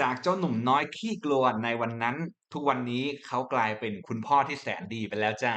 จากเจ้าหนุ่มน้อยขี้กลัวในวันนั้น ทุกวันนี้เขากลายเป็นคุณพ่อที่แสนดีไปแล้วจ้า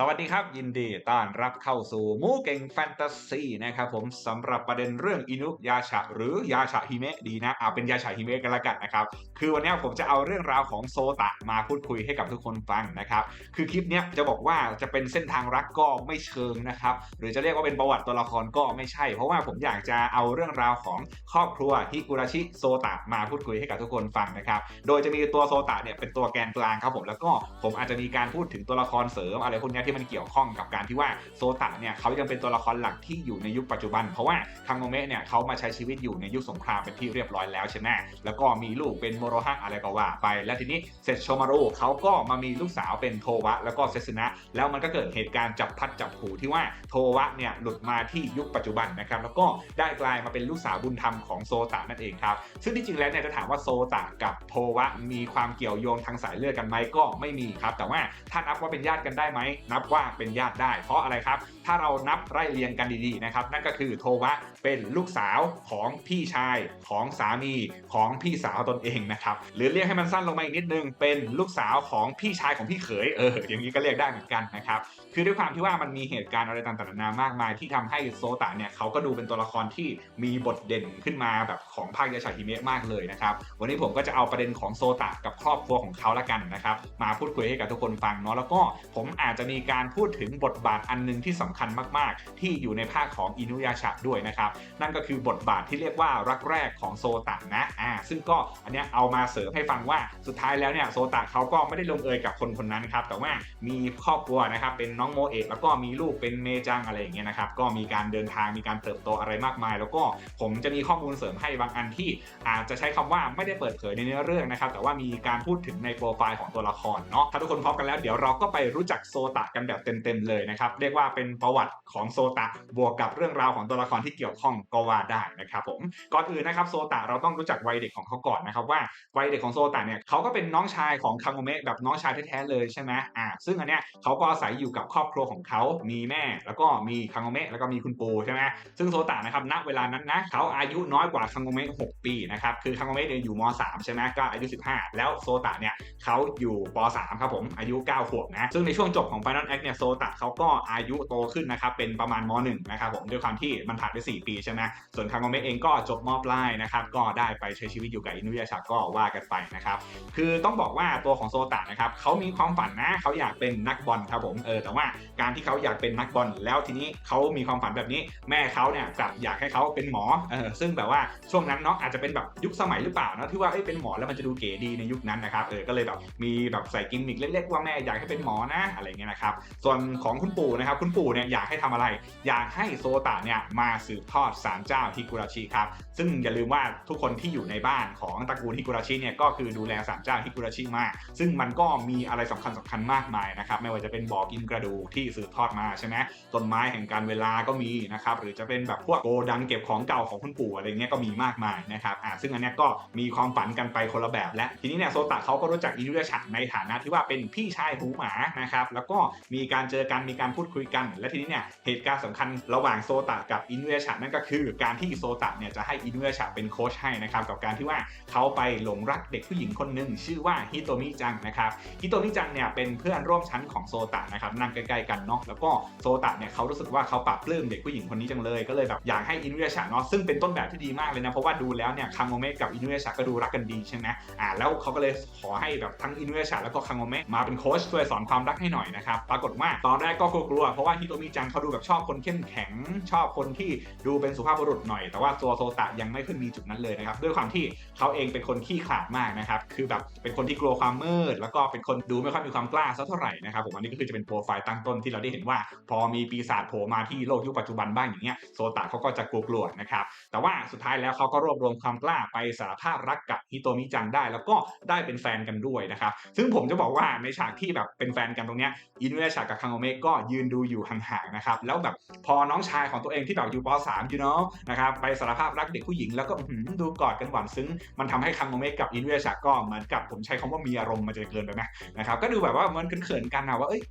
สวัสดีครับ ยินดีต้อนรับเข้าสู่มูเก่งแฟนตาซีนะครับผมสำหรับประเด็นเรื่องอินุยาชะหรือยาชะฮิเมะดีนะเอาเป็นยาชะฮิเมะกันละกันนะครับคือวันนี้ผมจะเอาเรื่องราวของโซตะมาพูดคุยให้กับทุกคนฟังนะครับคือคลิปนี้จะบอกว่าจะเป็นเส้นทางรักก็ไม่เชิงนะครับหรือจะเรียกว่าเป็นประวัติตัวละครก็ไม่ใช่ เพราะว่าผมอยากจะเอาเรื่องราวของครอบครัวฮิกุราชิโซตะมาพูดคุยให้กับทุกคนฟังนะครับโดยจะมีตัวโซตะเนี่ยเป็นตัวแกนกลางครับผมแล้วก็ผมอาจจะมีการพูดถึงตัวละครเสริมอะไรพวกนี้ที่มันเกี่ยวข้องกับการที่ว่าโซตะเนี่ยเขายังเป็นตัวละครหลักที่อยู่ในยุคปัจจุบัน เพราะว่าคังโงเมะเนี่ยเขามาใช้ชีวิตอยู่ในยุคสงครามเป็นที่เรียบร้อยแล้วใช่ไหมแล้วก็มีลูกเป็นโมโรฮะอะไรก็ว่าไป แล้วทีนี้เซตโชมารุเขาก็มามีลูกสาวเป็นโทวะ แล้วก็เซซึนะ แล้วมันก็เกิดเหตุการณ์จับพัดจับผูที่ว่าโทวะเนี่ยหลุดมาที่ยุคปัจจุบันนะครับแล้วก็ได้กลายมาเป็นลูกสาวบุญธรรมของโซตะนั่นเองครับซึ่งที่จริงแล้วเนี่ยจะถามว่าโซตะกับโทวะมีความเกี่ยวโยงทางสายเลือดกันไหมก็ไม่มีครับแต่ว่าถ้านับว่าเป็นญาติกันได้ไหมนับว่าเป็นญาติได้ เพราะอะไรครับ ถ้าเรานับไล่เรียงกันดีๆนะครับ นั่นก็คือโทวะเป็นลูกสาวของพี่ชายของสามีของพี่สาวตนเองนะครับ หรือเรียกให้มันสั้นลงมาอีกนิดนึง เป็นลูกสาวของพี่ชายของพี่เขยเอออย่างนี้ก็เรียกได้เหมือนกันนะครับคือด้วยความที่ว่ามันมีเหตุการณ์อะไรต่างๆนานามากมาย ที่ทำให้โซตะเนี่ยเขาก็ดูเป็นตัวละครที่มีบทเด่นขึ้นมาแบบของภาคยาชาฮิเมะมากเลยนะครับวันนี้ผมก็จะเอาประเด็นของโซตะกับครอบครัวของเขาละกันนะครับมาพูดคุยให้กับทุกคนฟังเนาะแล้วก็ผมอาจจะมีการพูดถึงบทบาทอันหนึงที่สำคัญมาก ๆ ที่อยู่ในภาคของอินุยาชะด้วยนะครับนั่นก็คือบทบาทที่เรียกว่ารักแรกของโซตะนะอ่าซึ่งก็อันเนี้ยเอามาเสริมให้ฟังว่าสุดท้ายแล้วเนี่ยโซตะเขาก็ไม่ได้ลงเอยกับคนคนนั้นครับแต่ว่ามีครอบครัวนะครับเป็นน้องโมเอะแล้วก็มีลูกเป็นเมจังอะไรอย่างเงี้ยนะครับก็มีการเดินทางมีการเติบโตอะไรมากมาย แล้วก็ผมจะมีข้อมูลเสริมให้บางอันที่อาจจะใช้คำว่าไม่ได้เปิดเผยในเนื้อเรื่องนะครับแต่ว่ามีการพูดถึงในโปรไฟล์ของตัวละครเนาะถ้าทุกคนพร้อมกันแล้วเดี๋ยวเราก็ไปรู้จักโซตะกันแบบเต็มๆเลยนะครับเรียกว่าเป็นประวัติของโซตะบวกกับเรื่องราวของตัวละครที่เกี่ยวข้องก็ว่าได้นะครับผมก่อนอื่นนะครับโซตะเราต้องรู้จักวัยเด็กของเขาก่อนนะครับว่าวัยเด็กของโซตะเนี่ยเขาก็เป็นน้องชายของคังโงเมะแบบน้องชายแท้ๆเลยใช่ไหมอ่าซึ่งอันเนี้ยเขาก็อาศัยอยู่กับครอบครัวของเขามีแม่ แล้วก็มีคังโงเมะแล้วก็มีคุณปู่ใช่ไหมซึ่งโซตะนะครับณเวลานั้นนะเขาอายุน้อยกว่าคังโงเมะ6ปีนะครับคือคังโงเมะเนี่ยอยู่ม .3 ใช่ไหมก็อายุ 15 แล้วโซตะเนี่ยเขาอยู่ป .3 ครับผมอายุ 9 ขวบนะซึ่งในช่วงจบของ Final Act เนี่ยโซตะเขาก็อายุโตขึ้นนะครับเป็นประมาณม .1 นะครับผมด้วยความที่มันผ่านไป4ปีใช่ไหมส่วนคังโงเมะเองก็จบมปลายนะครับก็ได้ไปใช้ชีวิตอยู่กับอินุยาชะก็ว่ากันไปนะครับคือต้องบอกว่าตัวของโซตะนะครับเขามีความฝันนะเขาอยากเป็นนักบอลครับผมเออแต่ว่าการที่เขาอยากเป็นนักบอลแล้วทีนี้เขามีความฝันแบบนี้ แม่เขาเนี่ยกลับอยากให้เขาเป็นหมอเออซึ่งแบบว่าช่วงนั้นเนาะอาจจะเป็นแบบยุคสมัยหรือเปล่านะที่ว่าเอ้ยเป็นหมอแล้วมันจะดูเก๋ดีในยุคนั้นนะครับเออก็เลยแบบมีแบบใส่กิมมิคเล็กๆว่าแม่อยากให้เป็นหมอนะอะไรเงี้ยนะครับส่วนของคุณปู่นะครับคุณปู่เนี่ยอยากให้ทำอะไร อยากให้โซตะเนี่ยมาสืบทอดศาลเจ้าฮิกุราชิครับ ซึ่งอย่าลืมว่าทุกคนที่อยู่ในบ้านของตระกูลฮิกุราชิเนี่ยก็คือดูแลศาลเจ้าฮิกุราชิมาก ซึ่งมันก็มีอะไรสำคัญสำคัญมากมายนะครับ ไม่ว่าจะเป็นบ่อกินกระดูกที่สืบทอดมาใช่ไหมต้นไม้แห่งการเวลาก็มีนะครับ หรือจะเป็นแบบพวกโกดังเก็บของเก่าของคุณปู่อะไรเงี้ยก็มีมากมายนะครับ อ่า ซึ่งอันเนี้ยก็มีความฝันกันไปคนละแบบ และทีนี้เนี่ยโซตะเขาก็รู้จักอินุยาชะในฐานะที่ว่าเป็นพี่ชายหูหมานะครับ แล้วก็มีการเจอกัน มีการพูดคุยกัน และทีนี้เนี่ยเหตุการณ์สำคัญระหว่างโซตะกับอินุยชะนั่นก็คือการที่โซตะเนี่ยจะให้อินุยาชะเป็นโค้ชให้นะครับกับการที่ว่าเขาไปหลงรักเด็กผู้หญิงคนหนึ่งชื่อว่าฮิโตมิจังนะครับฮิโตมิจังเนี่ยเป็นเพื่อนร่วมชั้นของโซตะนะครับนั่งใกล้ๆกันเนาะแล้วก็โซตะเนี่ยเขารู้สึกว่าเขาปรับปลื้มเด็กผู้หญิงคนนี้จังเลยก็เลยแบบอยากให้อินุยาชะเนาะซึ่งเป็นต้นแบบที่ดีมากเลยนะเพราะว่าดูแล้วเนี่ยคังโงเมะกับอินุยาชะก็ดูรักกันดีใช่ไหมอ่าแล้วเขาก็เลยขอให้แบบทั้งอินุยาชะแล้วก็คังโงเมะมาเป็นโค้ชช่วยสอนความรักให้หน่อยนะครับปรากฏว่าตอนแรกก็กลัวเพราะว่าฮิโตมิจังเขาดูแบบชอบคนเข้มแข็งชอบคนที่ดูเป็นสุภาพบุรุษหน่อย แต่ว่าตัวโซตะยังไม่ค่อยมีจุดนั้นเลยนะครับ ด้วยความที่เขาเองเป็นคนขี้ขลาดมากนะครับ คือแบบเป็นคนที่กลัวความมืด แล้วก็เป็นคนดูไม่ค่อยมีความกล้าสักเท่าไหร่นะครับผมอันนี้ก็คือจะเป็นโปรไฟล์ตั้งต้นที่เราได้เห็นว่า พอมีปีศาจโผล่มาที่โลกยุคปัจจุบันบ้างอย่างเงี้ยโซตะเขาก็จะกลัวๆนะครับ แต่ว่าสุดท้ายแล้วเขาก็รวบรวมความกล้าไปสารภาพรักกับฮิโตมิจังได้ แล้วก็ได้เป็นแฟนกันด้วยนะครับ ซึ่งผมจะบอกว่าในฉากที่แบบเป็นแฟนกันตรงเนี้ยอินุยาชะกับคังโอเมะก็ยืนดูอยู่ห่างๆนะครับ แล้วแบบพอน้องชายของตัวเองที่แบบอยู่ป .3 อยู่เนาะนะครับไปสารภาพรักเด็กผู้หญิงแล้วก็ดูกอดกันหวานซึ้ง มันทำให้คังโอโมะกับอินุยาชะก็เหมือนกับผมใช้คำว่ามีอารมณ์มาจะเกินไปไหมนะครับก็ดูแบบว่ามันเขินๆกันนะว่าเอ้ย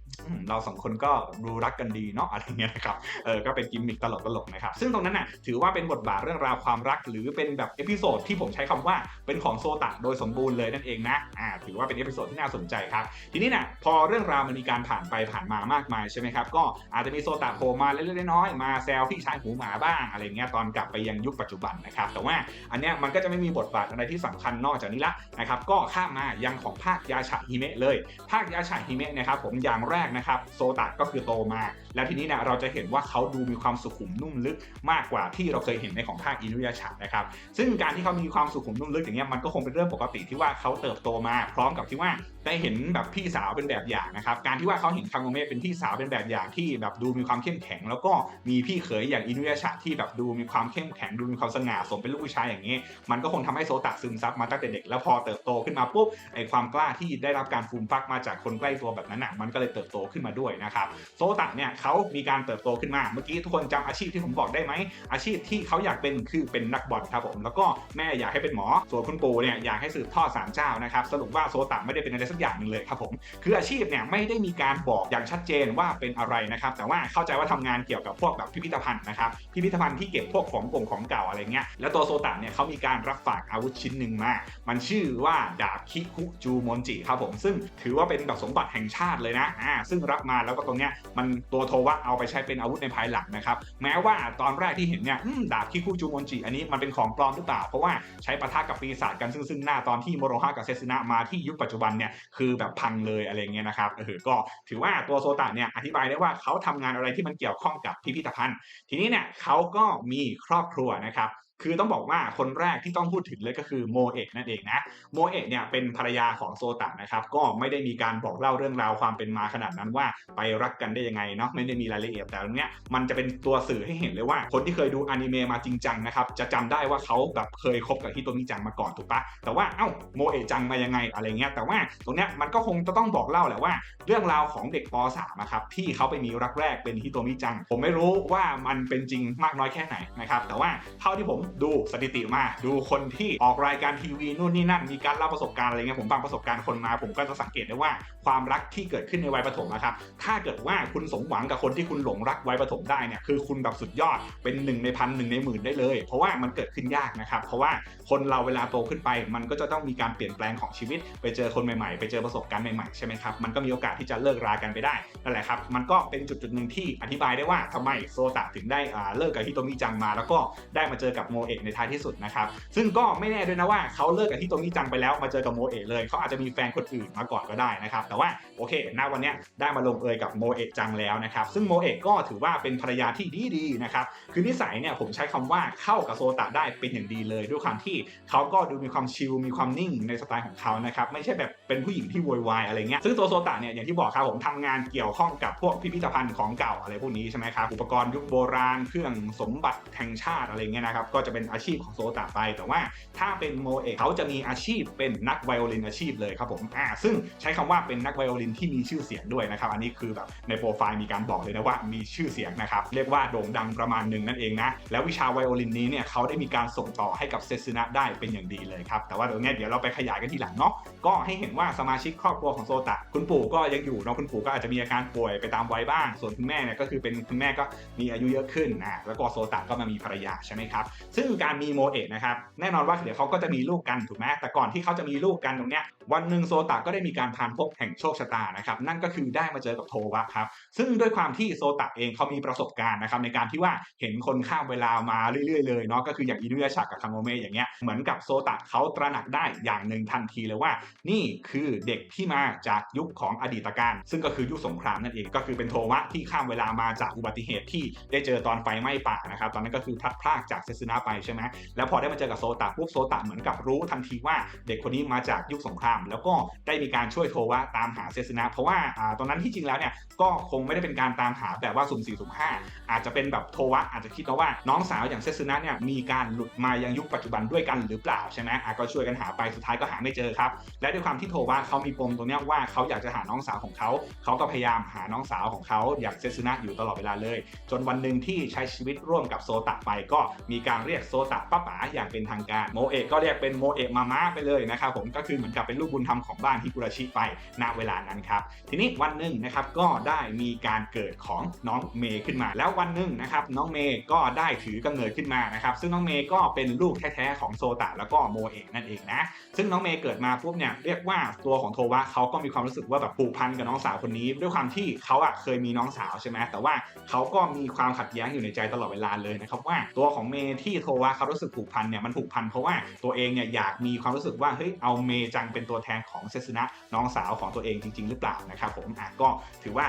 เราสองคนก็ดูรักกันดีเนาะอะไรเงี้ยนะครับเออก็เป็นกิมมิคตลกๆนะครับซึ่งตรงนั้นน่ะถือว่าเป็นบทบาทเรื่องราวความรัก หรือเป็นแบบเอพิโซดที่ผมใช้คำว่าเป็นของโซตะโดยสมบูรณ์เลยนั่นเองนะอ่าถือว่าเป็นเอพิโซดที่น่าสนใจครับทีนี้เนี่ยพอเรื่องราวมันมีการผ่านไปผ่านมามากมายใช่ไหมครับก็อาจจะมีโซตะโผล่มาเล็กๆน้อยๆมาแซวพี่ชายหูหมาบ้างอะไรเงี้ยตอนกลับไปยังยุคปัจจุบันนะครับแต่ว่าอันเนี้ยมันก็จะไม่มีบทบาทอะไรที่สำคัญนอกจากนี้ละนะครับก็ข้ามมายังของภาคยาชะฮิเมะเลย ภาคยาชะฮิเมะนะครับผมอย่างแรกนะครับโซตะก็คือโตมา แล้วทีนี้เนี่ยเราจะเห็นว่าเขาดูมีความสุขุมนุ่มลึกมากกว่าที่เราเคยเห็นในของภาคอินุยาชะนะครับซึ่งการที่เขามีความสุขุมนุ่มลึกอย่างเงี้ยมันก็คงเป็นเรื่องปกติที่ว่าเขาเติบโตมาพร้อมกับที่ว่า ได้เห็นแบบพี่สาวเป็นแบบอย่างนะครับ การที่ว่าเขาเห็นคังโงเมะเป็นพี่สาวเป็นแบบอย่างที่แบบดูมีความเข้มแข็ง แล้วก็มีพี่เขยอย่างอินุยาชะที่แบบดูมีความเข้มแข็งดูมีความสง่าสมเป็นลูกผู้ชายอย่างนี้ มันก็คงทำให้โซตะซึมซับมาตั้งแต่เด็กแล้วพอเติบโตขึ้นมาปุ๊บไอความกล้าที่ได้รับการฟูมฟักมาจากคนใกล้ตัวแบบนั้นอะมันก็เลยเติบโตขึ้นมาด้วยนะครับโซตะเนี่ยเขามีการเติบโตขึ้นมาเมื่อกี้ทุกคนจำอาชีพที่ผมบอกได้ไหมอาชีพที่เขาอยากเป็นคือเป็นนักบอลครับผมแล้วก็แม่อยากให้เป็นหมอส่วนคุณปู่เนี่ยอยากให้สืบทอดสารเจ้านะครับสรุปว่าโซตะไม่ได้เป็นอะไรสักอย่างหนึ่งเลยครับผมคืออาชีพเนี่ยไม่ได้มีการบอกอย่างชัดเจนว่าเป็นอะไรนะครับ แต่ว่าเข้าใจว่าทำงานเกี่ยวกับพวกแบบพิพิธภัณฑ์นะครับพิพิธภัณฑ์ที่เก็บพวกของกงของเก่าอะไรเงี้ยแล้วตัวโซตะเนี่ยเขามีการรับฝากอาวุธชิ้นหนึ่งมา มันชื่อว่าดาบคิคุจูมอนจิครับผมซึ่งถือว่าเป็นแบบสมบัติแห่งชาติเลยนะอ่าซึ่งรับมาแล้วก็ตรงเนี้ยมันตัวโทวะเอาไปใช้เป็นอาวุธในภายหลังนะครับแม้ว่าตอนแรกที่เห็นเนี่ยดาบคิคุจูมอนจิอันนี้มันเป็นของปลอมหรือเปล่า เพราะว่าใช้ปะทะกับปีศาจกันซึ่งซึ่งหน้าตอนที่โมโรฮะกับเซซึนะมาที่ยุคปัจจุบันเนี่ยคือแบบพังเลยอะไรเงี้ยนะครับเออก็ถือว่าตัวโซตะเนี่ยอธิบายได้ว่าเขาทำงานอะไรที่มันเกี่ยวข้องกับพิพิธภัณฑ์ ทีนี้เนี่ยเขาก็มีครอบครัวนะครับ คือต้องบอกว่าคนแรกที่ต้องพูดถึงเลยก็คือโมเอะนั่นเองนะโมเอะเนี่ยเป็นภรรยาของโซตะนะครับก็ไม่ได้มีการบอกเล่าเรื่องราวความเป็นมาขนาดนั้นว่าไปรักกันได้ยังไงเนาะไม่ได้มีรายละเอียดแต่ตรงเนี้ยมันจะเป็นตัวสื่อให้เห็นเลยว่า คนที่เคยดูอนิเมะมาจริงจังนะครับจะจำได้ว่าเขาแบบเคยคบกับฮิโตมิจังมาก่อนถูกปะแต่ว่าเอ้าโมเอะจังมายังไงอะไรเงี้ยแต่ว่าตรงเนี้ยมันก็คงจะต้องบอกเล่าแหละว่า เรื่องราวของเด็กป .3 นะครับที่เขาไปมีรักแรกเป็นฮิโตมิจัง ผมไม่รู้ว่ามันเป็นจริงมากน้อยแค่ไหนนะครับแต่ว่าเท่าที่ผมดูสถิติมา ดูคนที่ออกรายการทีวีนู่นนี่นั่น มีการเล่าประสบการณ์อะไรเงี้ยผมฟังประสบการณ์คนมา ผมก็จะสังเกตได้ว่าความรักที่เกิดขึ้นในวัยประถมนะครับ ถ้าเกิดว่าคุณสมหวังกับคนที่คุณหลงรักวัยประถมได้เนี่ยคือคุณแบบสุดยอดเป็นหนึ่งในพันหนึ่งในหมื่นได้เลย เพราะว่ามันเกิดขึ้นยากนะครับ เพราะว่าคนเราเวลาโตขึ้นไป มันก็จะต้องมีการเปลี่ยนแปลงของชีวิต ไปเจอคนใหม่ๆ ไปเจอประสบการณ์ใหม่ๆใช่ไหมครับมันก็มีโอกาสที่จะเลิกรากันไปได้นั่นแหละครับมันก็เป็นจุดจุดๆหนึ่งที่อธิบายได้ว่าทำไมโซตะถึงได้เลิกกับฮิโตมิจังมา แล้วก็ได้มาเจอกับโมเอะในท้ายที่สุดนะครับซึ่งก็ไม่แน่ด้วยนะว่าเขาเลิกกับที่ตมิจังไปแล้วมาเจอกับโมเอะเลยเขาอาจจะมีแฟนคนอื่นมาก่อนก็ได้นะครับแต่ว่า โอเคณวันนี้ได้มาลงเอยกับโมเอะจังแล้วนะครับ ซึ่งโมเอะก็ถือว่าเป็นภรรยาที่ดีๆนะครับ คือนิสัยเนี่ยผมใช้คำว่าเข้ากับโซตะได้เป็นอย่างดีเลย ด้วยความที่เขาก็ดูมีความชิล มีความนิ่งในสไตล์ของเขานะครับ ไม่ใช่แบบเป็นผู้หญิงที่โวยวายอะไรเงี้ย ซึ่งตัวโซตะเนี่ยอย่างที่บอกครับผมทำงานเกี่ยวข้องกับพวกพิพิธภัณฑ์ของเก่าอะไรพวกนี้ใช่ไหมครับ อุปกรณ์ยุคโบราณ เครื่องสมบัติแห่งชาติอะไรเงี้ยนะครับ ก็จะเป็นอาชีพของโซตะไป แต่ว่าถ้าเป็นโมเอะเขาจะมีอาชีพเป็นนักไวโอลินอาชีพเลยครับผม อ่า ซึ่งใช้คำว่าเป็นนักไวโอลินที่มีชื่อเสียงด้วยนะครับ อันนี้คือแบบในโปรไฟล์มีการบอกเลยนะว่ามีชื่อเสียงนะครับ เรียกว่าโด่งดังประมาณหนึ่งนั่นเองนะ แล้ววิชาไวโอลินนี้เนี่ยเขาได้มีการส่งต่อให้กับเซซึนะได้เป็นอย่างดีเลยครับ แต่ว่าเดี๋ยวเนี้ยเดี๋ยวเราไปขยายกันทีหลังเนาะ ก็ให้เห็นว่าสมาชิกครอบครัวของโซตะ คุณปู่ก็ยังอยู่เนาะ คุณปู่ก็อาจจะมีอาการป่วยไปตามวัยบ้าง ส่วนคุณแม่เนี่ยก็คือเป็นคุณแม่ก็มีอายุเยอะขึ้นอะแล้วก็โซตะก็มามีภรรยาใช่ไหมครับ ซึ่งการมีโมเอะนะครับ แน่นอนว่าเดี๋ยวเขาก็จะมีลูกกันถูกไหมแต่ก่อนที่เขาจะมีลูกกันตรงเนี้ย วันหนึ่งโซตะก็ได้มีการพานพบแห่งโชคชะตานะครับนั่นก็คือได้มาเจอกับโทวะครับซึ่งด้วยความที่โซตะเองเขามีประสบการณ์นะครับในการที่ว่าเห็นคนข้ามเวลามาเรื่อยๆเลยเนาะก็คืออย่างอินุยาชะกับคังโงเมะอย่างเงี้ยเหมือนกับโซตะเขาตระหนักได้อย่างหนึ่งทันทีเลยว่า นี่คือเด็กที่มาจากยุคของอดีตการ ซึ่งก็คือยุคสงครามนั่นเองก็คือเป็นโทวะที่ข้ามเวลามาจากอุบัติเหตุที่ได้เจอตอนไฟไหม้ป่านะครับตอนนั้นก็คือพลัดพรากจากเซซึนะไปใช่ไหมแล้วพอได้มาเจอกับโซตะปุ๊บโซตะเหมือนกับรู้ทันทีว่าเด็กคนนี้มาจากยุคสงครามแล้วก็ได้มีการช่วยโทวะตามหาเซซึนะ เพราะว่าอตอนนั้นที่จริงแล้วเนี่ยก็คงไม่ได้เป็นการตามหาแบบว่าสุ่มสี่สุ่มห้าอาจจะเป็นแบบโทวะอาจจะคิดว่าน้องสาวอย่างเซซึนะเนี่ยมีการหลุดมายังยุคปัจจุบันด้วยกันหรือเปล่าใช่ไหมอะก็ช่วยกันหาไปสุดท้ายก็หาไม่เจอครับ และด้วยความที่โทวะเขามีปมตรงเนี้ยว่าเขาอยากจะหาน้องสาวของเขาเขาก็พยายามหาน้องสาวของเขาอย่างเซซึนะอยู่ตลอดเวลาเลย จนวันหนึ่งที่ใช้ชีวิตร่วมกับโซตะไป ก็มีการเรียกโซตะป้าป๋าอย่างเป็นทางการโมเอะก็เรียกเป็นโมเอะมามะไปเลยนะครับผมก็คือเหมือนกับเป็นลูกบุญธรรมของบ้านฮิกุราชิไปณเวลานั้นครับ ทีนี้วันหนึ่งนะครับก็ได้มีการเกิดของน้องเมย์ขึ้นมา แล้ววันหนึ่งนะครับน้องเมย์ก็ได้ถือกำเนิดขึ้นมานะครับ ซึ่งน้องเมย์ก็เป็นลูกแท้ๆของโซตะแล้วก็โมเอะนั่นเองนะ ซึ่งน้องเมย์เกิดมาปุ๊บเนี่ยเรียกว่าตัวของโทวะเขาก็มีความรู้สึกว่าแบบผูกพันกับน้องสาวคนนี้ ด้วยความที่เขาอะเคยมีน้องสาวใช่ไหมแต่ว่าเขาก็มีความขัดแย้งอยู่ในใจตลอดเวลาเลยนะครับว่าตัวของเมย์ที่โทวะเขารู้สึกผูกพันเนี่ยมันผูกพันเพราะว่าตัวเองเนี่ยอยากมีความรู้สึกว่าเฮ้ยเอาเมย์จังเป็นตัวแทนของเซซึนะน้องสาวของตัวเองจริง ๆ หรือเปล่านะครับผมอะก็ถือว่า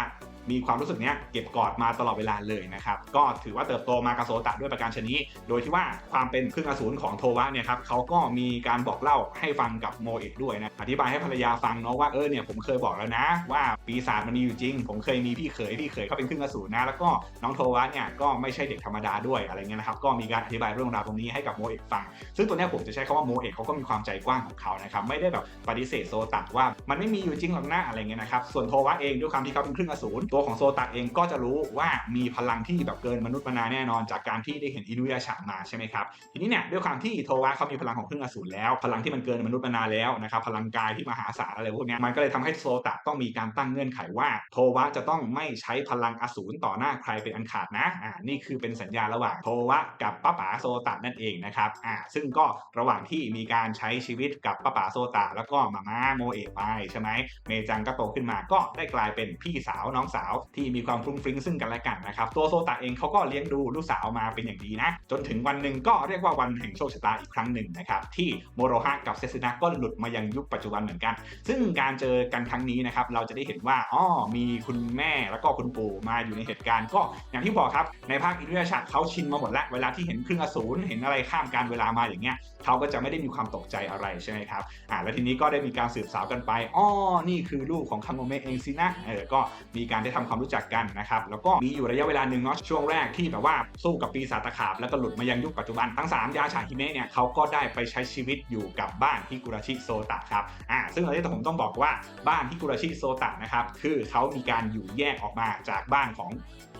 มีความรู้สึกเนี้ยเก็บกอดมาตลอดเวลาเลยนะครับก็ถือว่าเติบโตมากับโซตะด้วยประการชนิดโดยที่ว่าความเป็นครึ่งอสูรของโทวะเนี่ยครับเขาก็มีการบอกเล่าให้ฟังกับโมเอะด้วยนะอธิบายให้ภรรยาฟังเนาะว่าเออเนี่ยผมเคยบอกแล้วนะ ว่าปีศาจมันมีอยู่จริง ผมเคยมีพี่เขยพี่เขยเขาเป็นครึ่งอสูรนะแล้วก็น้องโทวะเนี่ยก็ไม่ใช่เด็กธรรมดาด้วยอะไรเงี้ยนะครับก็มีการอธิบายเรื่องราวตรงนี้ให้กับโมเอะฟัง ซึ่งตัวเนี้ยผมจะใช้คำว่าโมเอะเขาก็มีความใจกว้างของเขานะครับไม่ได้แบบปฏิเสธโซตะว่ามันไม่มีอยู่จริงหรอกนะอะไรเงี้ยนะครับ ส่วนโทวะเองด้วยความที่เขาเป็นครึ่งอสูรตัวของโซตะเองก็จะรู้ว่ามีพลังที่แบบเกินมนุษย์มนาแน่นอน จากการที่ได้เห็นอินุยาชะมาใช่ไหมครับทีนี้เนี่ยด้วยความที่โทวะเขามีพลังของครึ่งอสูรแล้ว พลังที่มันเกินมนุษย์มนาแล้วนะครับพลังกายที่มหาศาลอะไรพวกนี้มันก็เลยทำให้โซตะต้องมีการตั้งเงื่อนไขว่า โทวะจะต้องไม่ใช้พลังอสูรต่อหน้าใครเป็นอันขาดนะอ่านี่คือเป็นสัญญาระหว่างโทวะกับป้าป๋าโซตะนั่นเองนะครับอ่าซึ่งก็ระหว่างที่มีการใช้ชีวิตกับป้าป๋าโซตะแล้วก็มาม่าโมเอะไปใช่ไหมเมจังก็โตขึ้นมาก็ได้กลายเป็นพี่สาวน้องสาวที่มีความฟรุ้งฟริ้งซึ่งกันและกันนะครับตัวโซตะเองเขาก็เลี้ยงดูลูกสาวมาเป็นอย่างดีนะ จนถึงวันหนึ่งก็เรียกว่าวันแห่งโชคชะตาอีกครั้งหนึ่งนะครับที่โมโรฮะกับเซซึนะก็หลุดมายังยุคปัจจุบันเหมือนกัน ซึ่งการเจอกันครั้งนี้นะครับเราจะได้เห็นว่าอ๋อมีคุณแม่แล้วก็คุณปู่มาอยู่ในเหตุการณ์ก็อย่างที่บอกครับในภาคอินุยาชะเขาชินมาหมดแล้วเวลาที่เห็นครึ่งอสูรเห็นอะไรข้ามการเวลามาอย่างเงี้ยเขาก็จะไม่ได้มีความตกใจอะไรใช่ไหมครับอ่าแล้วทีนี้ก็ได้มีการสืบสาวกันไปอ๋อนี่คือลูกของคังโมเมะเองสินะเออก็มีการได้ทำความรู้จักกันนะครับแล้วก็มีอยู่ระยะเวลาหนึ่งเนาะช่วงแรกที่แบบว่าสู้กับปีศาจตะขาบแล้วก็หลุดมายังยุคปัจจุบันทั้ง 3 ยาชาฮิเมะเนี่ยเขาก็ได้ไปใช้ชีวิตอยู่กับบ้านฮิกุราชิโซตะครับอ่าซึ่งอันนี้ผมต้องบอกว่าบ้านฮิกุราชิโซตะนะครับคือเขามีการอยู่แยกออกมาจากบ้านของ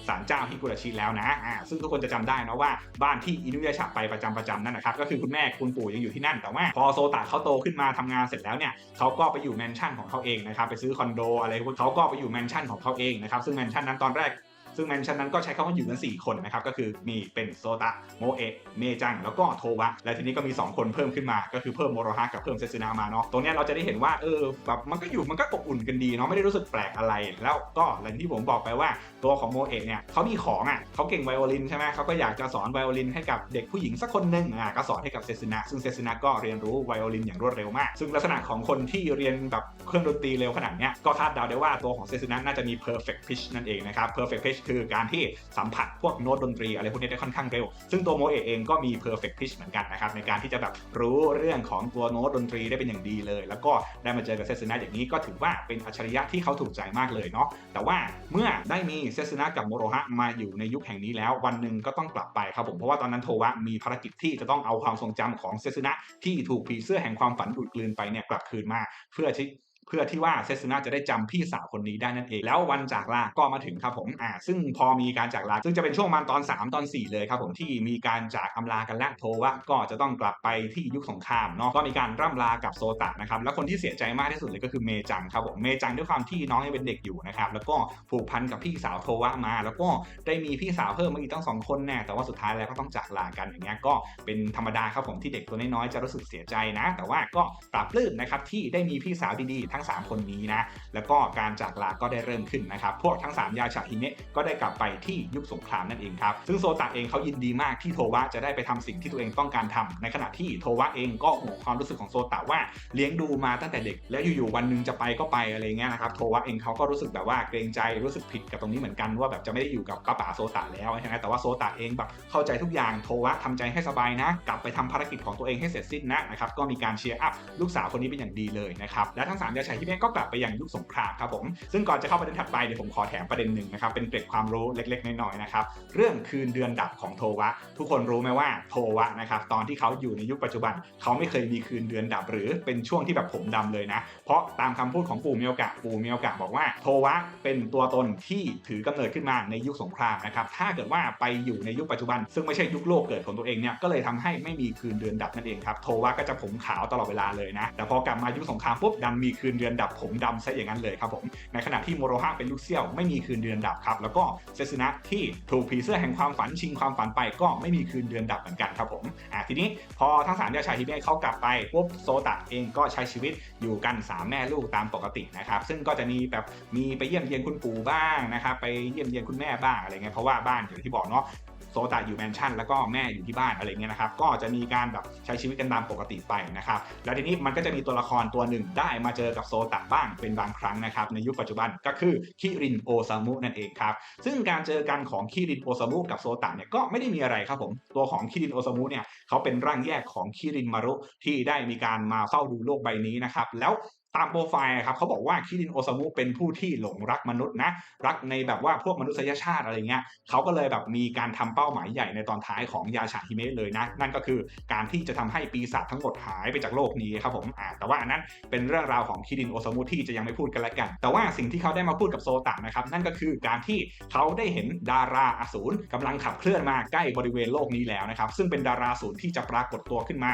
ศาลเจ้าฮิกุระชิแล้วนะอ่าซึ่งทุกคนจะจำได้นะว่าบ้านที่อินุยาชะไปประจำประจำนั่นนะครับก็คือคุณแม่คุณปู่ยังอยู่ที่นั่นแต่ว่าพอโซตะเขาโตขึ้นมาทำงานเสร็จแล้วเนี่ยเขาก็ไปอยู่แมนชั่นของเขาเองนะครับไปซื้อคอนโดอะไรพวกเขาก็ไปอยู่แมนชั่นของเขาเองนะครับซึ่งแมนชั่นนั้นตอนแรก ซึ่งแมนชั่นนั้นก็ใช้คำว่าอยู่กัน4คนนะครับก็คือมีเป็นโซตะโมเอะเมจังแล้วก็โทวะและทีนี้ก็มี 2 คนเพิ่มขึ้นมาก็คือเพิ่มโมโรฮะกับเพิ่มเซซึนามาเนาะตรงเนี้ยเราจะได้เห็นว่าเออแบบมันก็อยู่มันก็อบอุ่นกันดีเนาะไม่ได้รู้สึกแปลกอะไร แล้วก็อย่างที่ผมบอกไปว่าตัวของโมเอะเนี่ยเขามีของอะเขาเก่งไวโอลินใช่ไหมเขาก็อยากจะสอนไวโอลินให้กับเด็กผู้หญิงสักคนหนึ่งอะก็สอนให้กับเซซึนะซึ่งเซซึนะก็เรียนรู้ไวโอลินอย่างรวดเร็วมาก ซึ่งลักษณะของคนที่เรียนแบบเครื่องดนตรีเร็วขนาดเนี้ยก็คาดเดาได้ว่าตัวของเซซึนะน่าจะมี perfect pitch นั่นเองนะครับ perfect pitch คือการที่สัมผัสพวกโน้ตดนตรีอะไรพวกนี้ได้ค่อนข้างเร็ว ซึ่งตัวโมเอเองก็มี perfect pitch เหมือนกันนะครับในการที่จะแบบรู้เรื่องของตัวโน้ตดนตรีได้เป็นอย่างดีเลย แล้วก็ได้มาเจอกับเซซึนะอย่างนี้ก็ถือว่าเป็นอัจฉริยะที่เขาถูกใจมากเลยเนาะแต่ว่าเมื่อได้มีเซซึนะกับโมโรฮะมาอยู่ในยุคแห่งนี้แล้ว วันหนึ่งก็ต้องกลับไปครับผมเพราะว่าตอนนั้นโทวะมีภารกิจที่จะต้องเอาความทรงจำของเซซึนะที่ถูกผีเสื้อแห่งความฝันดูดกลืนไปเนี่ยกลับคืนมา เพื่อที่ เพื่อที่ว่าเซซึนะจะได้จำพี่สาวคนนี้ได้นั่นเอง แล้ววันจากลาก็มาถึงครับผมอ่าซึ่งพอมีการจากลาซึ่งจะเป็นช่วงมาณตอน 3 ตอน 4 เลยครับผมที่มีการจากอำลากันและโทวะก็จะต้องกลับไปที่ยุคสงครามเนาะก็มีการร่ำลากับโซตะนะครับแล้วคนที่เสียใจมากที่สุดเลยก็คือเมจังครับผมเมจังด้วยความที่น้องยังเป็นเด็กอยู่นะครับแล้วก็ผูกพันกับพี่สาวโทวะมา แล้วก็ได้มีพี่สาวเพิ่มมาอีกตั้งสองคนแน่แต่ว่าสุดท้ายแล้วก็ต้องจากลากันอย่างเงี้ยก็เป็นธรรมดาครับผมที่เด็กตัวน้อยๆจะรู้สึกเสียใจนะ แต่ว่าก็ปรับปลื้มนะครับที่ได้มีพี่สาวดีๆทั้งสามคนนี้นะ แล้วก็การจากลาก็ได้เริ่มขึ้นนะครับ พวกทั้ง 3 ยาชาฮิเนะก็ได้กลับไปที่ยุคสงครามนั่นเองครับ ซึ่งโซตะเองเขายินดีมากที่โทวะจะได้ไปทำสิ่งที่ตัวเองต้องการทำในขณะที่โทวะเองก็ห่วงความรู้สึกของโซตะว่าเลี้ยงดูมาตั้งแต่เด็ก แล้วอยู่ๆวันหนึงจะไปก็ไปอะไรเงี้ยนะครับ โทวะเองเขาก็รู้สึกแบบว่าเกรงใจรู้สึกผิดกับตรงนี้เหมือนกันว่าแบบจะไม่ได้อยู่กับกระป๋าโซตะแล้วใช่ไหมแต่ว่าโซตะเองแบบเข้าใจทุกอย่างโทวะทำใจให้สบายนะ กลับไปทำภารกิจของตัวเองให้เสร็จสิ้นนะนะครับก็มีการเชียร์อัพลูกสาวคนนี้เป็นอย่างดีเลยนะครับและทั้งสามยาชาชาฮิเมะก็กลับไปยังยุคสงครามครับผมซึ่งก่อนจะเข้าประเด็นถัดไปเดี๋ยวผมขอแถมประเด็นหนึ่งนะครับเป็นเกร็ดความรู้เล็ก ๆ น้อยๆนะครับเรื่องคืนเดือนดับของโทวะ ทุกคนรู้ไหมว่าโทวะนะครับตอนที่เขาอยู่ในยุคปัจจุบัน เขาไม่เคยมีคืนเดือนดับ หรือเป็นช่วงที่แบบผมดำเลยนะ เพราะตามคำพูดของปู่เมียวกะปู่เมียวกะบอกว่าโทวะเป็นตัวตนที่ถือกำเนิดขึ้นมาในยุคสงครามนะครับถ้าเกิดว่าไปอยู่ในยุคปัจจุบัน ซึ่งไม่ใช่ยุคโลกเกิดของตัวเองเนี่ยก็เลยทำให้ไม่มีคืนเดือนดับนั่นเองครับโทวะก็จะผมขาวตลอดเวลาเลยนะแต่พอกลับมายุคสงครามปุ๊บดันมีคืนเดือนดับผมดำซะอย่างนั้นเลยครับผม ในขณะที่โมโรฮะเป็นลูกเซี่ยวไม่มีคืนเดือนดับครับ แล้วก็เซซึนะที่ถูกผีเสื้อแห่งความฝันชิงความฝันไปก็ไม่มีคืนเดือนดับเหมือนกันครับผมอะทีนี้พอทั้งสามยาชายฮิเมะเขากลับไปปุ๊บโซตะเองก็ใช้ชีวิตอยู่กัน 3 แม่ลูกตามปกตินะครับซึ่งก็จะมีแบบมีไปเยี่ยมเยียนคุณปู่บ้างนะครับไปเยี่ยมเยียนคุณแม่บ้างอะไรเงี้ยเพราะว่าบ้านอย่างที่บอกเนาะ โซตะอยู่แมนชั่นแล้วก็แม่อยู่ที่บ้านอะไรเงี้ยนะครับก็จะมีการแบบใช้ชีวิตกันตามปกติไปนะครับแล้วทีนี้มันก็จะมีตัวละครตัวหนึ่งได้มาเจอกับโซตะบ้างเป็นบางครั้งนะครับในยุคปัจจุบันก็คือคิรินโอซามุนั่นเองครับซึ่งการเจอกันของคิรินโอซามุกับโซตะเนี่ยก็ไม่ได้มีอะไรครับผมตัวของคิรินโอซามุเนี่ยเขาเป็นร่างแยกของคิรินมารุที่ได้มีการมาเฝ้าดูโลกใบนี้นะครับแล้ว ตามโปรไฟล์ครับเขาบอกว่าคิรินโอซามุเป็นผู้ที่หลงรักมนุษย์นะ รักในแบบว่าพวกมนุษยชาติอะไรเงี้ยเขาก็เลยแบบมีการทำเป้าหมายใหญ่ในตอนท้ายของยาชาฮิเมะเลยนะ นั่นก็คือการที่จะทำให้ปีศาจทั้งหมดหายไปจากโลกนี้ครับผมอ่าแต่ว่าอันนั้นเป็นเรื่องราวของคิรินโอซามุที่จะยังไม่พูดกันละกัน แต่ว่าสิ่งที่เขาได้มาพูดกับโซตะนะครับนั่นก็คือการที่เขาได้เห็นดาราอสูรกำลังขับเคลื่อนมาใกล้บริเวณโลกนี้แล้วนะครับซึ่งเป็นดาราอสูรที่จะปรากฏตัวขึ้นมา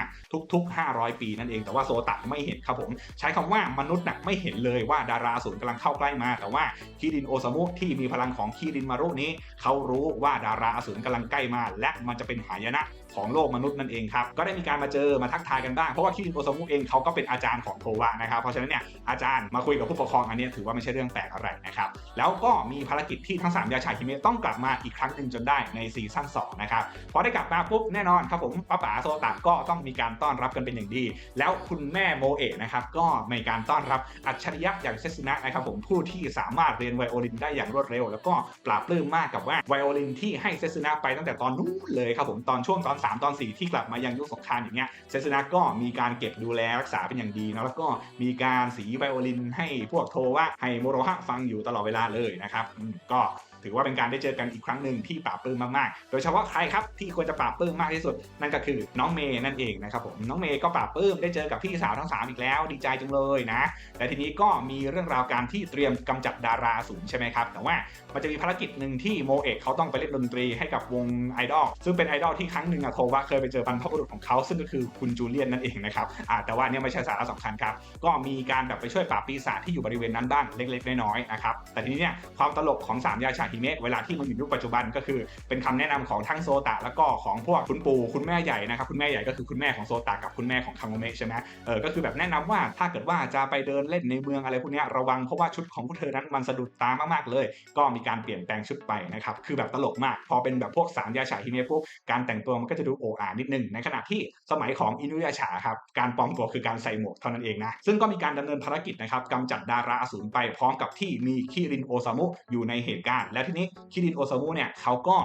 ทุก ๆ 500 ปีนั่นเอง แต่ว่าโซตะไม่เห็นครับผมใช้คำว่ามนุษย์น่ะไม่เห็นเลยว่าดาราอสูรกำลังเข้าใกล้มา แต่ว่าคีรินโอซามุที่มีพลังของคีรินมารุนี้ เขารู้ว่าดาราอสูรกำลังใกล้มา และมันจะเป็นหายนะ ของโลกมนุษย์นั่นเองครับ ก็ได้มีการมาเจอมาทักทายกันบ้าง เพราะว่าคิรินโอซามุเองเขาก็เป็นอาจารย์ของโทวะนะครับ เพราะฉะนั้นเนี่ยอาจารย์มาคุยกับผู้ปกครองอันนี้ถือว่าไม่ใช่เรื่องแปลกอะไรนะครับ แล้วก็มีภารกิจที่ทั้ง 3 ยาชายฮิเมะต้องกลับมาอีกครั้งหนึ่งจนได้ในซีซั่น2นะครับ พอได้กลับมาปุ๊บแน่นอนครับผมป้าป๋าโซตะก็ต้องมีการต้อนรับกันเป็นอย่างดี แล้วคุณแม่โมเอะนะครับก็มีการต้อนรับอัจฉริยะอย่างเซซุนะนะครับผมผู้ที่สามารถเรียนไวโอลินได้อย่างรวดเร็ว แล้วก็ปราบปลื้มมากกับว่าไวโอลินที่ให้เซซุนะไปตั้งแต่ตอนนู้นเลยครับผมตอนช่วงตอน3ตอน4ที่กลับมายังยุคสงครามอย่างเงี้ยเซซนาก็มีการเก็บดูแลรักษาเป็นอย่างดีนะแล้วก็มีการสีไวโอลินให้พวกโทวะให้โมโรฮะฟังอยู่ตลอดเวลาเลยนะครับก็ ถือว่าเป็นการได้เจอกันอีกครั้งหนึ่งที่ปราบปลื้มมากๆ โดยเฉพาะใครครับที่ควรจะปราบปลื้มมากที่สุด นั่นก็คือน้องเมย์นั่นเองนะครับผมน้องเมย์ก็ปราบปลื้มได้เจอกับพี่สาวทั้งสามอีกแล้วดีใจจังเลยนะแต่ทีนี้ก็มีเรื่องราวการที่เตรียมกำจัดดาราสูงใช่ไหมครับแต่ว่ามันจะมีภารกิจหนึ่งที่โมเอกเขาต้องไปเล่นดนตรีให้กับวงไอดอลซึ่งเป็นไอดอลที่ครั้งหนึ่งอะโทว่าเคยไปเจอบรรพบุรุษของเขาซึ่งก็คือคุณจูเลียนนั่นเองนะครับแต่ว่าเนี่ยไม่ใช่สาระสำคัญครับก็มีการแบบไปช่วยปราบปีศาจที่อยู่บริเวณนั้นบ้างเล็กๆน้อยๆนะครับแต่ทีนี้เนี่ยความตลกของสามยาชาฮิเมะเวลาที่มันอยู่ยุคปัจจุบันก็คือเป็นคำแนะนำของทั้งโซตะแล้วก็ของพวกคุณปู่คุณแม่ใหญ่นะครับคุณแม่ใหญ่ก็คือคุณแม่ของโซตะกับคุณแม่ของคังโงเมะใช่ไหมเออก็คือแบบแนะนำว่าถ้าเกิดว่าจะไปเดินเล่นในเมืองอะไรพวกนี้ระวังเพราะว่าชุดของพวกเธอนั้นมันสะดุดตามากๆเลย ก็มีการเปลี่ยนแปลงชุดไปนะครับคือแบบตลกมาก พอเป็นแบบพวกสามยาฉาฮิเมะปุ๊บการแต่งตัวมันก็จะดูโอ้อานิดนึงในขณะที่สมัยของอินุยาฉาครับการปลอมตัวคือการใส่หมวกเท่านั้นเองนะซึ่งก็มีการดำเนินภารกิจนะครับกำจัดดาราอสูรไปพร้อมกับที่มีคิรินโอซามุอยู่ในเหตุการณ์และทีนี้คิรินโอซามุเนี่ยเขาก็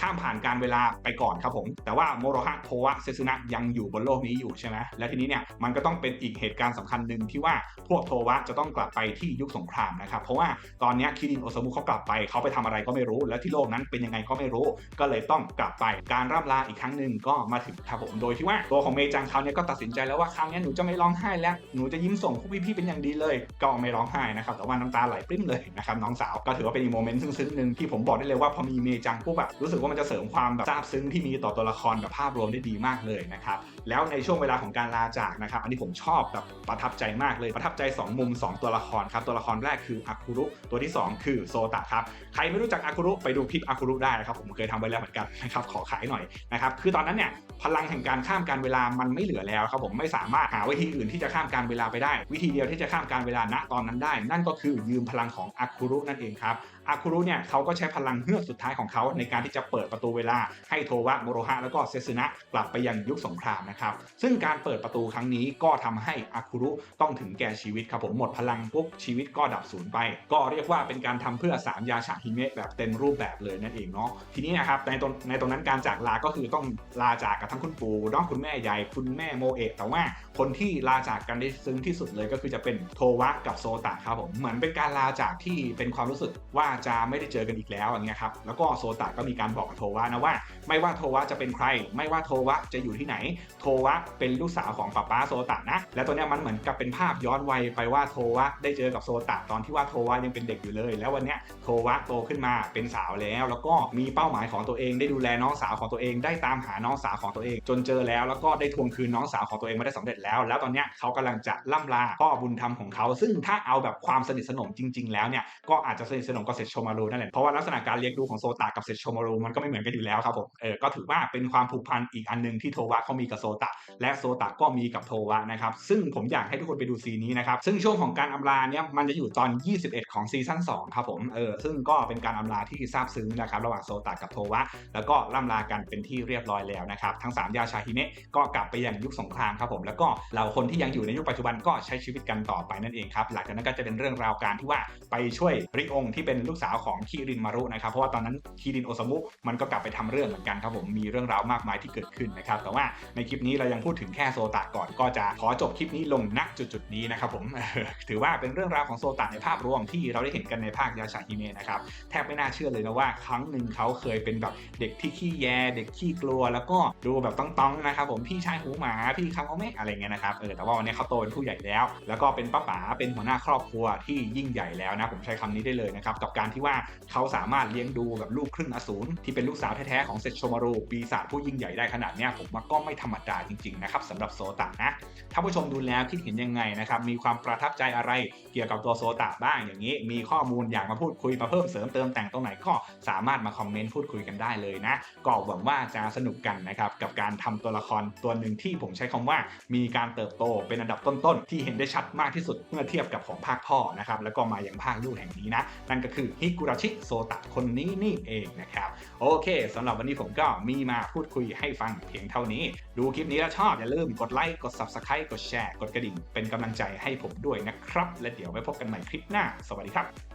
ข้ามผ่านการเวลาไปก่อนครับผม แต่ว่าโมโรฮะโทวะเซซึนะยังอยู่บนโลกนี้อยู่ใช่ไหมและทีนี้เนี่ยมันก็ต้องเป็นอีกเหตุการณ์สำคัญหนึ่งที่ว่าพวกโทวะจะต้องกลับไปที่ยุคสงครามนะครับ เพราะว่าตอนนี้คิรินโอซามุเขากลับไปเขาไปทำอะไรก็ไม่รู้ แล้วที่โลกนั้นเป็นยังไงก็ไม่รู้ ก็เลยต้องกลับไปการร่ำลาอีกครั้งหนึ่งก็มาถึงครับผมโดยที่ว่าตัวของเมจังเขาเนี่ยก็ตัดสินใจแล้วว่าครั้งนี้หนูจะไม่ร้องไห้แล้วหนูจะยิ้มส่งพวกพี่ๆเป็นอย่างดีเลย ก็ไม่ร้องไห้นะครับแต่ว่าน้ำตาไหลปริ้มเลยนะครับน้องสาวก็ถือว่าเป็นอีกโมเมนต์ซึ้งๆหนึ่งที่ผมบอกได้เลยว่าพอมีเมจังปุ๊บแบบรู้สึกว่ามันจะเสริมความแบบซาบซึ้งที่มีต่อตัวละครแบบภาพรวมได้ดีมากเลยนะครับแล้วในช่วงเวลาของการลาจากนะครับอันนี้ผมชอบแบบประทับใจมากเลยประทับใจ 2 มุม 2 ตัวละครครับตัวละครแรกคืออากุรุตัวที่ 2 คือโซตะครับใครไม่รู้จักอากุรุไปดูคลิปอากุรุได้นะครับผมเคยทำไว้แล้วเหมือนกันนะครับขอขายหน่อยนะครับคือตอนนั้นเนี่ยพลังแห่งการข้ามการเวลามันไม่เหลือแล้วครับผมไม่สามารถหาวิธีอื่นที่จะข้ามการเวลาไปได้ วิธีเดียวที่จะข้ามการเวลาณตอนนั้นได้ นั่นก็คือยืมพลังของอากุรุนั่นเองครับ อาคุรุเนี่ยเขาก็ใช้พลังเฮือกสุดท้ายของเขาในการที่จะเปิดประตูเวลาให้โทวะโมโรฮะแล้วก็เซซึนะกลับไปยังยุคสงครามนะครับ ซึ่งการเปิดประตูครั้งนี้ก็ทำให้อาคุรุต้องถึงแก่ชีวิตครับผมหมดพลังปุ๊บชีวิตก็ดับสูญไป ก็เรียกว่าเป็นการทำเพื่อสามยาฉาฮิเมะแบบเต็มรูปแบบเลยนั่นเองเนาะทีนี้นะครับในตรงในตรงนั้นการจากลาก็คือต้องลาจากกับทั้งคุณปู่น้องคุณแม่ใหญ่คุณแม่โมเอะแต่ว่า คนที่ลาจากกันได้ซึ้งที่สุดเลยก็คือจะเป็นโทวะกับโซตะครับผมเหมือนเป็นการลาจากที่เป็นความรู้สึกว่าจะไม่ได้เจอกันอีกแล้วอย่างเงี้ยครับแล้วก็โซตะก็มีการบอกกับโทวะนะว่า ไม่ว่าโทวะจะเป็นใคร ไม่ว่าโทวะจะอยู่ที่ไหน โทวะเป็นลูกสาวของป้าป้าโซตะนะ และตัวเนี้ยมันเหมือนกับเป็นภาพย้อนวัยไปว่าโทวะได้เจอกับโซตะตอนที่ว่าโทวะยังเป็นเด็กอยู่เลย แล้ววันเนี้ยโทวะโตขึ้นมาเป็นสาวแล้ว แล้วก็มีเป้าหมายของตัวเองได้ดูแลน้องสาวของตัวเอง ได้ตามหาน้องสาวของตัวเอง จนเจอแล้วแล้วก็ได้ทวงคืนน้องสาวของตัวเองมาได้สำเร็จแล้ว แล้วตอนนี้เขากำลังจะล่ำลาพ่อบุญธรรมของเขาซึ่งถ้าเอาแบบความสนิทสนมจริง ๆ แล้วเนี่ยก็อาจจะสนิทสนมกับเซโชมารูนั่นแหละเพราะว่าลักษณะการเลี้ยงดูของโซตะกับเซโชมารูมันก็ไม่เหมือนกันอยู่แล้วครับผมเออก็ถือว่าเป็นความผูกพันอีกอันหนึงที่โทวะเขามีกับโซตะ และโซตะก็มีกับโทวะนะครับซึ่งผมอยากให้ทุกคนไปดูซีนนี้นะครับซึ่งช่วงของการอำลาเนี่ยมันจะอยู่ตอน 21 ของซีซั่น2ครับผมเออซึ่งก็เป็นการอำลาที่ซาบซึ้งนะครับระหว่างโซตะกับโทวะ แล้วก็ล่ำลากันเป็นที่เรียบร้อยแล้วนะครับทั้ง 3 ยาชาฮิเนะก็กลับไปยังยุคสงครามครับผมแล้วก็เหล่าคนที่ยังอยู่ในยุคปัจจุบันก็ใช้ชีวิตกันต่อไปนั่นเองครับหลังจากนั้นก็จะเป็นเรื่องราวการที่ว่าไปช่วยริองที่เป็นลูกสาวของคิรินมารุนะครับเพราะว่าตอนนั้นคิรินโอซามุมันก็กลับไปทำเรื่องเหมือนกันครับผมมีเรื่องราวมากมายที่เกิดขึ้นนะครับแต่ว่าในคลิปนี้เรายังพูดถึงแค่โซตะก่อนก็จะขอจบคลิปนี้ลงณจุดๆนี้นะครับผมถือว่าเป็นเรื่องราวของโซตะในภาพรวมที่เราได้เห็นกันในภาคยาชาฮิเมะนะครับแทบไม่น่าเชื่อเลยนะว่าครั้งหนึ่งเขาเคยเป็นแบบเด็กที่ขี้แย เด็กขี้กลัว แล้วก็ดูแบบต้องๆนะครับผมพี่ชายหูหมาพี่คังเขาเมะอะไรเงยนะครับเออแต่ว่าวันนี้เขาโตเป็นผู้ใหญ่แล้ว แล้วก็เป็นป้าป๋าเป็นหัวหน้าครอบครัวที่ยิ่งใหญ่แล้วนะผมใช้คำนี้ได้เลยนะครับกับการที่ว่าเขาสามารถเลี้ยงดูแบบลูกครึ่งอสูรที่เป็นลูกสาวแท้ๆของเซโชมารุปีศาจผู้ยิ่งใหญ่ได้ขนาดเนี้ยผมว่าก็ไม่ธรรมดาจริงๆนะครับสำหรับโซตะนะถ้าผู้ชมดูแล้วคิดเห็นยังไงนะครับมีความประทับใจอะไรเกี่ยวกับตัวโซตะบ้างอย่างนี้ มีข้อมูลอยากมาพูดคุยมาเพิ่มเสริมเติมแต่งตรงไหนก็สามารถมาคอมเมนต์พูดคุยกันได้เลยนะก็หวังว่าจะสนุกกันนะครับกับการทำตัวละครตัวหนึ่งที่ผมใช้คำว่ามีการเติบโตเป็นอันดับต้นๆ ที่เห็นได้ชัดมากที่สุดเมื่อเทียบกับของภาคพ่อนะครับแล้วก็มาอย่างภาคลูกแห่งนี้นะ นั่นก็คือฮิกุราชิโซตะคนนี้นี่เองนะครับ โอเคสำหรับวันนี้ผมก็มีมาพูดคุยให้ฟังเพียงเท่านี้ ดูคลิปนี้แล้วชอบ อย่าลืมกดไลค์กด Subscribe กดแชร์กดกระดิ่ง เป็นกำลังใจให้ผมด้วยนะครับ และเดี๋ยวไว้พบกันใหม่คลิปหน้า สวัสดีครับ